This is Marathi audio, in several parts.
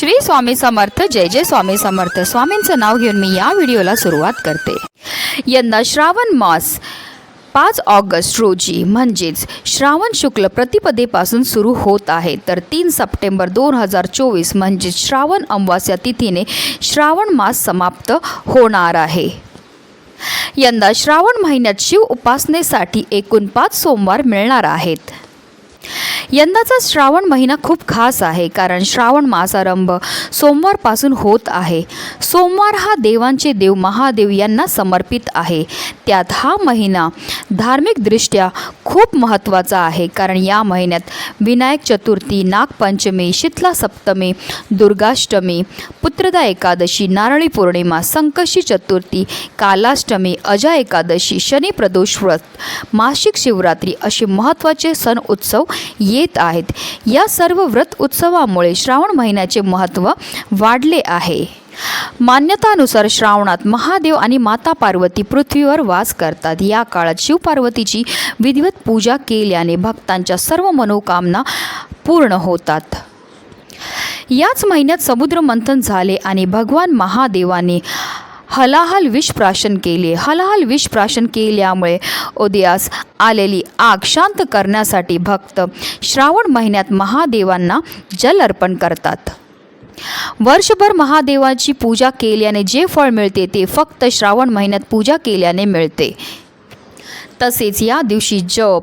श्री स्वामी समर्थ जय जय स्वामी समर्थ. स्वामींचं नाव घेऊन मी या व्हिडिओला सुरुवात करते. यंदा श्रावण मास पाच ऑगस्ट रोजी म्हणजेच श्रावण शुक्ल प्रतिपदेपासून सुरू होत आहे. तर तीन सप्टेंबर दोन हजार चोवीस म्हणजेच श्रावण अमावास्या तिथीने श्रावण मास समाप्त होणार आहे. यंदा श्रावण महिन्यात शिव उपासनेसाठी एकूण पाच सोमवार मिळणार आहेत. यंदाचा श्रावण महिना खूप खास आहे कारण श्रावण मासारंभ सोमवारपासून होत आहे. सोमवार हा देवांचे देव महादेव यांना समर्पित आहे. त्यात हा महिना धार्मिकदृष्ट्या खूप महत्त्वाचा आहे कारण या महिन्यात विनायक चतुर्थी नागपंचमी शीतला सप्तमी दुर्गाष्टमी पुत्रदा एकादशी नारळी पौर्णिमा संकशी चतुर्थी कालाष्टमी अजा एकादशी शनी प्रदोष व्रत मासिक शिवरात्री असे महत्त्वाचे सण उत्सव येत आहेत. या सर्व व्रत उत्सवामुळे श्रावण महिन्याचे महत्त्व वाढले आहे. मान्यतानुसार श्रावणात महादेव आणि माता पार्वती पृथ्वीवर वास करतात. या काळात शिवपार्वतीची विधिवत पूजा केल्याने भक्तांच्या सर्व मनोकामना पूर्ण होतात. याच महिन्यात समुद्र मंथन झाले आणि भगवान महादेवाने हलाहल विषप्राशन केले हलाहल विषप्राशन केल्यामुळे उदयास आलेली आग शांत करण्यासाठी भक्त श्रावण महिन्यात महादेवांना जल अर्पण करतात. वर्षभर महादेवाची पूजा केल्याने जे फळ मिळते ते फक्त श्रावण महिन्यात पूजा केल्याने मिळते. तसेच या दिवशी जप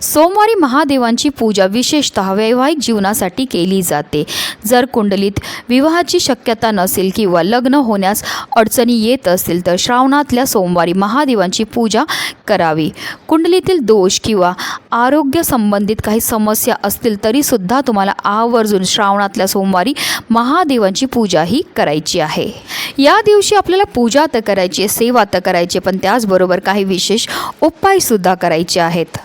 सोमवारी महादेवांची पूजा विशेषतः वैवाहिक जीवनासाठी केली जाते. जर कुंडलीत विवाहाची शक्यता नसेल किंवा लग्न होण्यास अडचणी येत असतील तर श्रावणातल्या सोमवारी महादेवांची पूजा करावी. कुंडलीतील दोष किंवा आरोग्य संबंधित काही समस्या असतील तरीसुद्धा तुम्हाला आवर्जून श्रावणातल्या सोमवारी महादेवांची पूजा ही करायची आहे. या दिवशी आपल्याला पूजा तर करायची आहे सेवा तर करायची पण त्याचबरोबर काही विशेष उपायसुद्धा करायचे आहेत.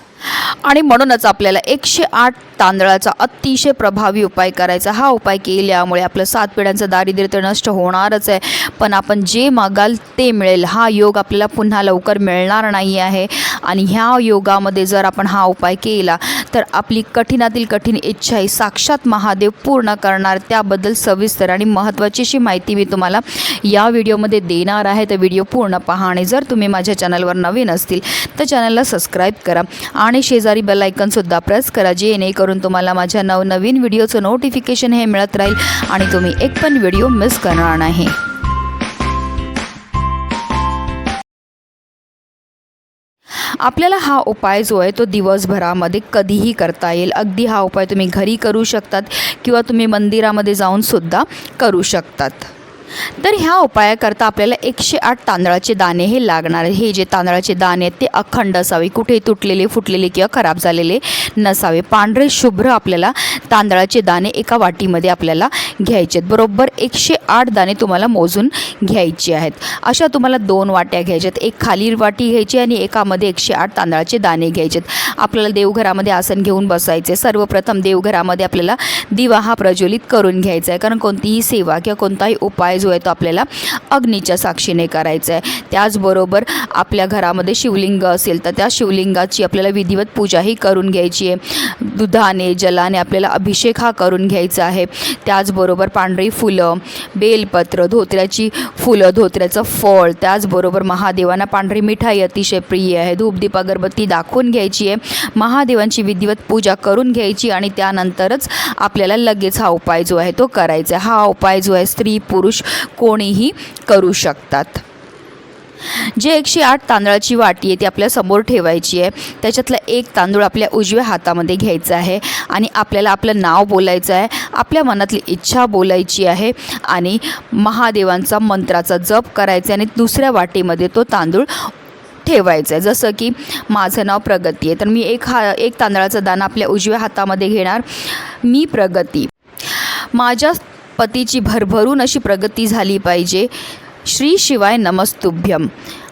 आणि म्हणूनच आपल्याला एकशे आठ तांदळाचा अतिशय प्रभावी उपाय करायचा. हा उपाय केल्यामुळे आपलं सात पिढ्यांचं दारिद्र्य तर नष्ट होणारच आहे. पण आपण जे मागाल ते मिळेल. हा योग आपल्याला पुन्हा लवकर मिळणार नाही आहे. आणि ह्या योगामध्ये जर आपण हा उपाय केला तर आपली कठीणातील कठीण इच्छा ही साक्षात महादेव पूर्ण करणार. त्याबद्दल सविस्तर आणि महत्त्वाची अशी माहिती मी तुम्हाला या व्हिडिओमध्ये देणार आहे. तर व्हिडिओ पूर्ण पहा आणि जर तुम्ही माझ्या चॅनलवर नवीन असतील तर चॅनलला सबस्क्राईब करा. आणि आणि शेजारी बेल आयकनसुद्धा प्रेस करा जेणेकरून तुम्हाला माझ्या नवनवीन व्हिडिओचं नोटिफिकेशन हे मिळत राहील आणि तुम्ही एक पण व्हिडिओ मिस करणार नाही. आपल्याला हा उपाय जो आहे तो दिवसभरामध्ये कधीही करता येईल. अगदी हा उपाय तुम्ही घरी करू शकतात किंवा तुम्ही मंदिरामध्ये जाऊन सुद्धा करू शकतात. तर ह्या उपायाकरता आपल्याला एकशे आठ तांदळाचे दाणे हे लागणार. हे जे तांदळाचे दाणे आहेत ते अखंड असावे. कुठे तुटलेले फुटलेले किंवा खराब झालेले नसावे. पांढरे शुभ्र आपल्याला तांदळाचे दाणे एका वाटीमध्ये आपल्याला घ्यायचे आहेत. बरोबर एकशे आठ दाणे तुम्हाला मोजून घ्यायचे आहेत. अशा तुम्हाला दोन वाट्या घ्यायच्यात एक खाली वाटी घ्यायची आणि एकामध्ये एकशे आठ तांदळाचे दाणे घ्यायचेत आपल्याला देवघरामध्ये आसन घेऊन बसायचे सर्वप्रथम देवघरामध्ये आपल्याला दिवा हा प्रज्वलित करून घ्यायचा आहे. कारण कोणतीही सेवा किंवा कोणताही उपाय जो आहे तो आपल्याला अग्नीच्या साक्षीने करायचा आहे. त्याचबरोबर आपल्या घरामध्ये शिवलिंग असेल तर त्या शिवलिंगाची आपल्याला विधिवत पूजाही करून घ्यायची आहे. दुधाने जलाने आपल्याला अभिषेक हा करून घ्यायचा आहे. त्याचबरोबर पांढरी फुलं बेलपत्र धोत्र्याची फुलं धोत्र्याचं फळ त्याचबरोबर महादेवांना पांढरी मिठाई अतिशय प्रिय आहे. धूपदीप अगरबत्ती दाखवून घ्यायची आहे. महादेवांची विधिवत पूजा करून घ्यायची आणि त्यानंतरच आपल्याला लगेच हा उपाय जो आहे तो करायचा आहे. हा उपाय जो आहे स्त्री पुरुष कोणीही करू शकतात. जे एकशे आठ तांदळाची वाटी आहे ती आपल्यासमोर ठेवायची आहे. त्याच्यातला एक तांदूळ आपल्या उजव्या हातामध्ये घ्यायचा आहे आणि आपल्याला आपलं नाव बोलायचं आहे. आपल्या मनातली इच्छा बोलायची आहे आणि महादेवांचा मंत्राचा जप करायचा आहे आणि दुसऱ्या वाटीमध्ये तो तांदूळ ठेवायचं आहे. जसं की माझं नाव प्रगती आहे तर मी एक हा एक तांदळाचा दाना आपल्या उजव्या हातामध्ये घेणार. मी प्रगती. माझ्या पतीची भरभरून अशी प्रगती झाली पाहिजे. श्री शिवाय नमस्तुभ्यम.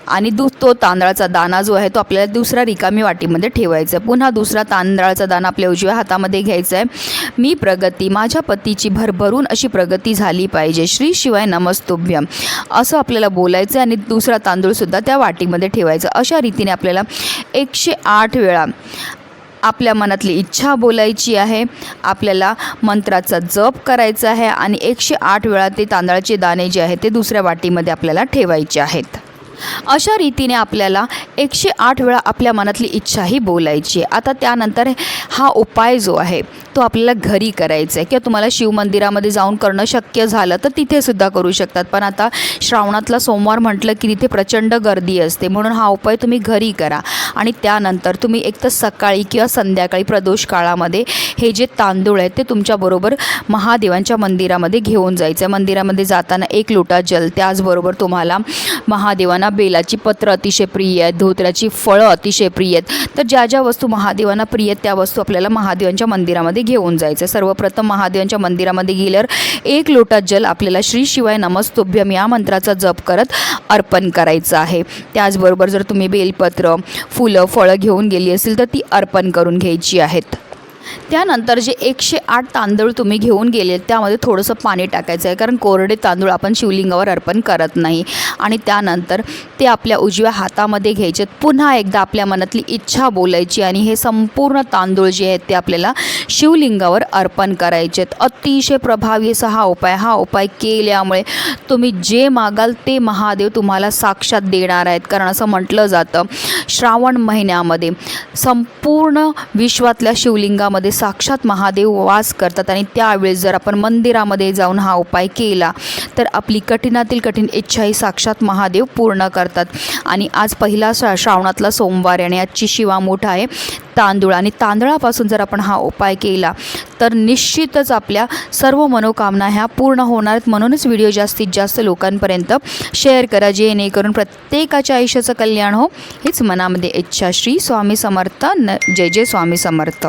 आणि दु तो तांदळाचा दाना जो आहे तो आपल्याला दुसऱ्या रिकामी वाटीमध्ये ठेवायचा आहे. पुन्हा दुसरा तांदळाचा दाना आपल्या उजव्या हातामध्ये घ्यायचा आहे. मी प्रगती माझ्या पतीची भरभरून अशी प्रगती झाली पाहिजे. श्री शिवाय नमस्तुभ्यम. असं आपल्याला बोलायचं आहे आणि दुसरा तांदूळसुद्धा त्या वाटीमध्ये ठेवायचा अशा रीतीने आपल्याला एकशे आठ वेळा आपल्या मनातली इच्छा बोलायची आहे. आपल्याला मंत्राचा जप करायचा आहे आणि एकशे आठ वेळा ते तांदळाचे दाणे जे आहेत ते दुसऱ्या वाटीमध्ये आपल्याला ठेवायचे आहेत. अशा रीतीने आपल्याला एकशे आठ वेळा आपल्या मनातली इच्छाही बोलायची आहे. आता त्यानंतर हा उपाय जो आहे तो आपल्याला घरी करायचा आहे किंवा तुम्हाला शिवमंदिरामध्ये जाऊन करणं शक्य झालं तर तिथेसुद्धा करू शकतात. पण आता श्रावणातला सोमवार म्हटलं की तिथे प्रचंड गर्दी असते. म्हणून हा उपाय तुम्ही घरी करा. आणि त्यानंतर तुम्ही एक तर सकाळी किंवा संध्याकाळी प्रदोष काळामध्ये हे जे तांदूळ आहेत ते तुमच्याबरोबर महादेवांच्या मंदिरामध्ये घेऊन जायचं आहे मंदिरामध्ये जाताना एक लोटा जल त्याचबरोबर तुम्हाला महादेवांना बेलाची पत्र अतिशय प्रिय आहेत धोत्र्याची फळं अतिशय प्रिय आहेत. तर ज्या ज्या वस्तू महादेवांना प्रिय आहेत त्या वस्तू आपल्याला महादेवांच्या मंदिरामध्ये घेऊन जायचं आहे. सर्वप्रथम महादेवांच्या मंदिरामध्ये गेल्यावर एक लोटा जल आपल्याला श्री शिवाय नमस्तोभ्यम या मंत्राचा जप करत अर्पण करायचं आहे. त्याचबरोबर जर तुम्ही बेलपत्र फुलं फळं घेऊन गेली असेल तर ती अर्पण करून घ्यायची आहेत. त्यानंतर जे एकशे आठ तांदूळ तुम्ही घेऊन गेले त्यामध्ये थोडंसं पाणी टाकायचं आहे कारण कोरडे तांदूळ आपण शिवलिंगावर अर्पण करत नाही. आणि त्यानंतर ते आपल्या उजव्या हातामध्ये घ्यायचे पुन्हा एकदा आपल्या मनातली इच्छा बोलायची आणि हे संपूर्ण तांदूळ जे आहेत ते आपल्याला शिवलिंगावर अर्पण करायचे आहेत. अतिशय प्रभावी असा हा उपाय हा उपाय केल्यामुळे तुम्ही जे मागाल ते महादेव तुम्हाला साक्षात देणार आहेत. कारण असं म्हटलं जातं श्रावण महिन्यामध्ये संपूर्ण विश्वातल्या शिवलिंगामध्ये साक्षात महादेव वास करतात आणि त्यावेळेस जर आपण मंदिरामध्ये जाऊन हा उपाय केला तर आपली कठीणातील कठीण इच्छा ही साक्षात महादेव पूर्ण करतात. आणि आज पहिला श्रावणातला सोमवार आणि आजची शिवा मोठ आहे तांदूळ. आणि तांदळापासून जर आपण हा उपाय केला तर निश्चितच आपल्या सर्व मनोकामना ह्या पूर्ण होणार आहेत. म्हणूनच व्हिडिओ जास्तीत जास्त लोकांपर्यंत शेअर करा जेणेकरून प्रत्येकाच्या आयुष्याचं कल्याण हो. हीच मनामध्ये इच्छा. श्री स्वामी समर्थ. न जय जय स्वामी समर्थ.